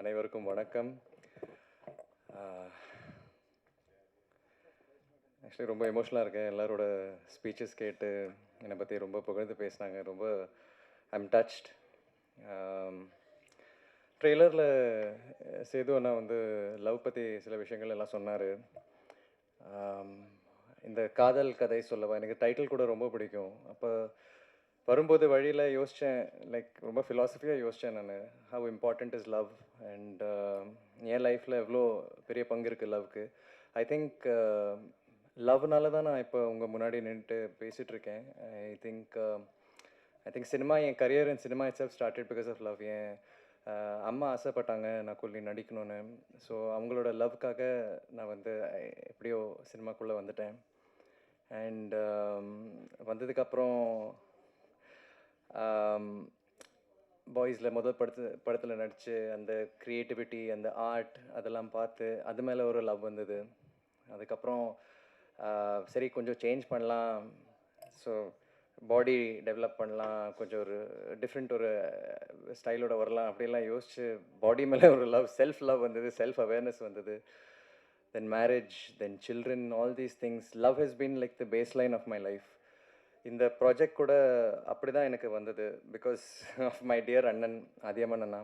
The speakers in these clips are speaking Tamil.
அனைவருக்கும் வணக்கம். ஆக்சுவலி ரொம்ப எமோஷ்னலாக இருக்கேன். எல்லாரோட ஸ்பீச்சஸ் கேட்டு என்னை பற்றி ரொம்ப புகழ்ந்து பேசினாங்க. ரொம்ப ஐம் டச்ட் ட்ரெய்லரில் சேது அண்ணா வந்து லவ் பற்றி சில விஷயங்கள் எல்லாம் சொன்னார். இந்த காதல் கதை சொல்லவா? எனக்கு டைட்டில் கூட ரொம்ப பிடிக்கும். அப்போ வரும்போது வழியில் யோசித்தேன் லைக் ரொம்ப ஃபிலாசபியாக யோசித்தேன் நான். How important is love and என் லைஃப்பில் எவ்வளோ பெரிய பங்கு இருக்குது லவ்க்கு ஐ திங்க் லவ்னால uh, தான் நான் இப்போ உங்கள் முன்னாடி நின்றுட்டு பேசிகிட்ருக்கேன் I think I uh, think cinema N career and cinema it's self started because of love என் அம்மா ஆசைப்பட்டாங்க நான் கொல்லி நடிக்கணும்னு. ஸோ அவங்களோட லவ்க்காக நான் வந்து எப்படியோ சினிமாக்குள்ளே வந்துட்டேன். அண்ட் um, வந்ததுக்கப்புறம் பாய்ஸில் முதல் படத்து படத்தில் நடித்து அந்த க்ரியேட்டிவிட்டி அந்த ஆர்ட் அதெல்லாம் பார்த்து அது மேலே ஒரு லவ் வந்தது. அதுக்கப்புறம் சரி கொஞ்சம் சேஞ்ச் பண்ணலாம். ஸோ பாடி டெவலப் பண்ணலாம். கொஞ்சம் ஒரு டிஃப்ரெண்ட் ஒரு ஸ்டைலோட வரலாம். அப்படிலாம் யோசித்து பாடி மேலே ஒரு லவ் செல்ஃப் லவ் வந்தது செல்ஃப் அவேர்னஸ் வந்தது. Then marriage then children all these things love has been like the baseline of my life இந்த ப்ராஜெக்ட் கூட அப்படி தான் எனக்கு வந்தது. பிகாஸ் ஆஃப் மை டியர் அண்ணன் ஆதியமன் அண்ணா.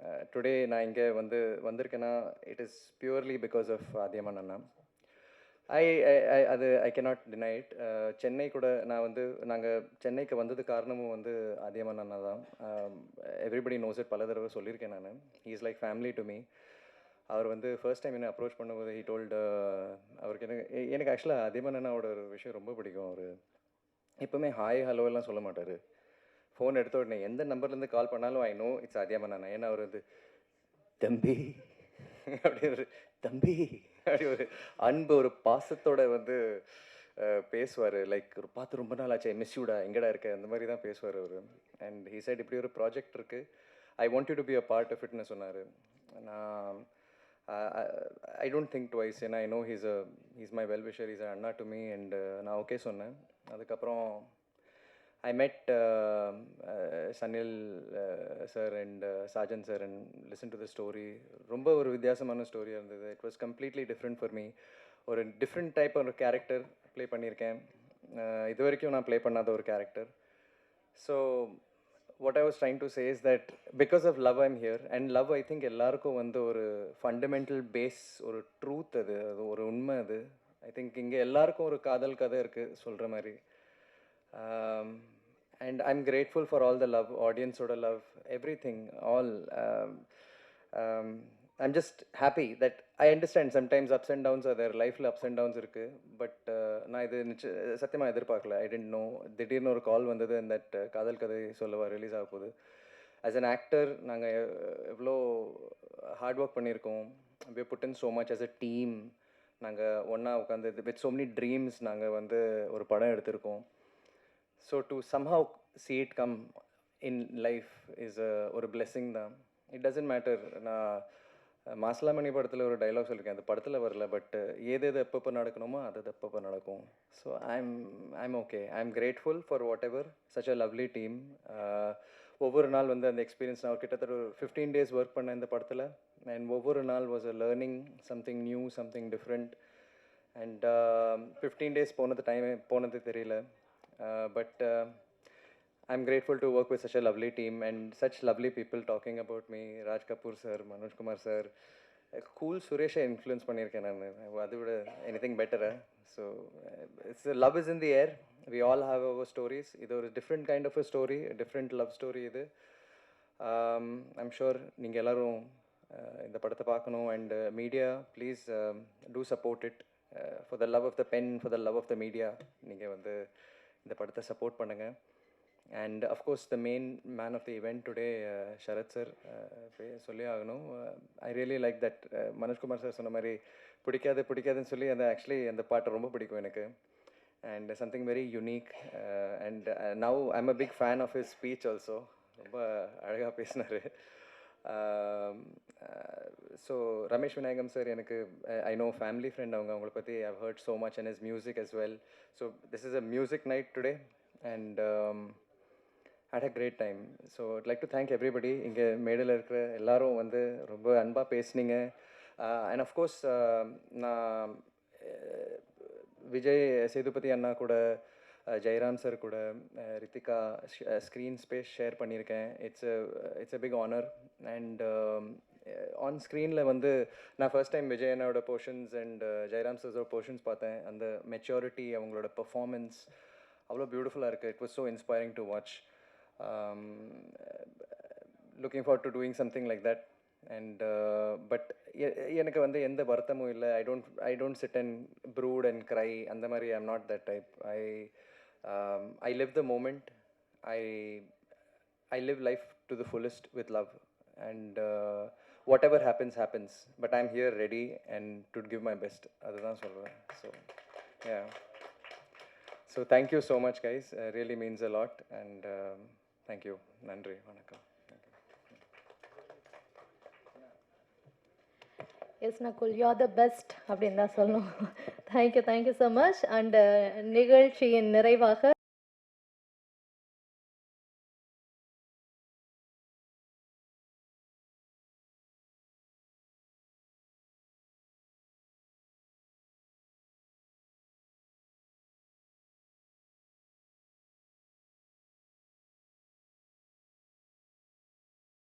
Uh, டுடே நான் இங்கே வந்து வந்திருக்கேன்னா it is purely because of Athiyaman Anna. I அது I cannot deny it. Uh, Chennai கூட நான் வந்து நாங்கள் சென்னைக்கு வந்தது காரணமும் வந்து அதியமன் அண்ணா தான். எவ்ரிபடி நோஸ் இட் பல தடவை சொல்லியிருக்கேன் நான். He is like family to me அவர் வந்து ஃபர்ஸ்ட் டைம் என்ன அப்ரோச் பண்ணும்போது ஹி டோல்டு uh, அவருக்கு எனக்கு எனக்கு ஆக்சுவலாக அதியமன் அண்ணாவோட ஒரு விஷயம் ரொம்ப பிடிக்கும். அவர் எப்போவுமே ஹாய் ஹலோ எல்லாம் சொல்ல மாட்டார். ஃபோன் எடுத்த உடனே எந்த நம்பர்லேருந்து கால் பண்ணாலும் ஐ நோ இட்ஸ் அதியமன் ஏன்னா அவர் வந்து தம்பி அப்படி ஒரு தம்பி அப்படி ஒரு அன்பு ஒரு பாசத்தோட வந்து பேசுவார். லைக் ஒரு பார்த்து ரொம்ப நாள் ஆச்சு. மிஸ்யூடா எங்கடா இருக்க? அந்த மாதிரி தான் பேசுவார் அவர். அண்ட் ஹீ சைட் இப்படி ஒரு ப்ராஜெக்ட் இருக்குது I want you to be a part of இட்னு சொன்னார். நான் ஐ டோன்ட் திங்க் டுவைஸ் ஏன்னா I know he's a he's my well wisher is Anna to me and நான் ஓகே சொன்னேன். அதுக்கப்புறம் I met Sanil sir and Sajan sir and listen to the story ரொம்ப ஒரு வித்தியாசமான ஸ்டோரியாக இருந்தது. It was completely different for me ஒரு டிஃப்ரெண்ட் டைப் ஒரு கேரக்டர் ப்ளே பண்ணியிருக்கேன். Uh, இது வரைக்கும் நான் ப்ளே பண்ணாத ஒரு character so what I was trying to say is that because of love I'm here and love I think எல்லாருக்கும் வந்து ஒரு ஃபண்டமெண்டல் பேஸ் ஒரு ட்ரூத் அது அது ஒரு உண்மை அது. ஐ திங்க் இங்கே எல்லாருக்கும் ஒரு காதல் கதை இருக்குது சொல்கிற மாதிரி. And I am grateful for all the love ஆடியன்ஸோட love everything all I'm just happy that I understand sometimes ups and downs other லைஃப்பில் அப்ஸ் அண்ட் டவுன்ஸ் இருக்குது பட் நான் இது நிச்ச சத்தியமாக எதிர்பார்க்கல. ஐ டென்ட் நோ திடீர்னு ஒரு கால் வந்தது அந்த uh, காதல் கதை சொல்லவா ரிலீஸ் ஆக போகுது. ஆஸ் அன் ஆக்டர் நாங்கள் எவ்வளோ ஹார்ட் ஒர்க் பண்ணியிருக்கோம். We put in so much as a team நாங்கள் ஒன்றா உட்காந்து வித் ஸோ மெனி ட்ரீம்ஸ் நாங்கள் வந்து ஒரு படம் எடுத்திருக்கோம். So to somehow see it come in life is ஒரு பிளெஸ்ஸிங் தான். இட் டசன்ட் மேட்டர் நான் மாசலாமணி படத்தில் ஒரு டைலாக் சொல்லியிருக்கேன் அந்த படத்தில் வரல பட் ஏது எது எப்பப்போ நடக்கணுமோ அது அது எப்பப்போ நடக்கும். So I'm I'm okay I am grateful for whatever such a lovely team ஒவ்வொரு நாள் வந்து அந்த எக்ஸ்பீரியன்ஸ் நான் ஒரு கிட்டத்தட்ட ஒரு ஃபிஃப்டீன் டேஸ் ஒர்க் பண்ணேன் இந்த படத்தில். And ஒவ்வொரு நாள் was a learning something new something different and fifteen days போனது டைம் போனது தெரியல. But I am grateful to work with such a lovely team and such lovely people talking about me Raj Kapoor sir Manojkumar sir cool சுரேஷை influence பண்ணியிருக்கேன் நான். அதை விட எனி திங் பெட்டரா so it's love is in the air we all have our stories இது ஒரு different kind of a story different love story இது. ஐம் ஷுர் நீங்கள் எல்லோரும் Uh, இந்த படத்தை பார்க்கணும். And media please do support it for the love of the pen for the love of the media நீங்கள் வந்து இந்த படத்தை சப்போர்ட் பண்ணுங்கள் and of course the main man of the event today Sharath sir சொல்லி ஆகணும். I really like that Manojkumar sir சொன்ன மாதிரி பிடிக்காது பிடிக்காதுன்னு சொல்லி அந்த ஆக்சுவலி அந்த பாட்டு ரொம்ப பிடிக்கும் எனக்கு. And something very unique and now I'm a big fan of his speech also ரொம்ப அழகாக பேசினார். ஸோ ரமேஷ் விநாயகம் சார் எனக்கு ஐ நோ ஃபேமிலி ஃப்ரெண்ட் அவங்க அவங்கள பற்றி I've heard so much and is music as well so this is a music night today and had a great time so like to thank thank இங்கே மேடையில் இருக்கிற எல்லாரும் வந்து ரொம்ப அன்பாக பேசுனீங்க. அண்ட் அஃப்கோர்ஸ் நான் விஜய் சேதுபதி அண்ணா கூட ஜெயராம் சார் கூட ரித்திகா ஸ்க்ரீன் ஸ்பேஸ் ஷேர் பண்ணியிருக்கேன். It's it's a big honour and on ஸ்க்ரீனில் வந்து நான் ஃபர்ஸ்ட் டைம் விஜயனோட போர்ஷன்ஸ் அண்ட் ஜெயராம் சார்ஸோட போர்ஷன்ஸ் பார்த்தேன். அந்த மெச்சூரிட்டி அவங்களோட பர்ஃபார்மன்ஸ் அவ்வளோ பியூட்டிஃபுல்லாக இருக்குது it was so inspiring to watch looking for to doing something like that and but எனக்கு வந்து எந்த வருத்தமும் இல்லை. I don't I don't sit and brood and cry அந்த மாதிரி I am not that type I I live the moment I I live life to the fullest with love, and uh, whatever happens, happens. But I'm here ready and to give my best. அதுதான் சொல்லுவேன் so yeah. So thank you so much, guys. Uh, really means a lot, and um, thank you. நன்றி வணக்கம் yes Nakul you are the best அப்படின்னு தான் சொல்லணும். Thank you thank you so much and நிகழ்ச்சியின் நிறைவாக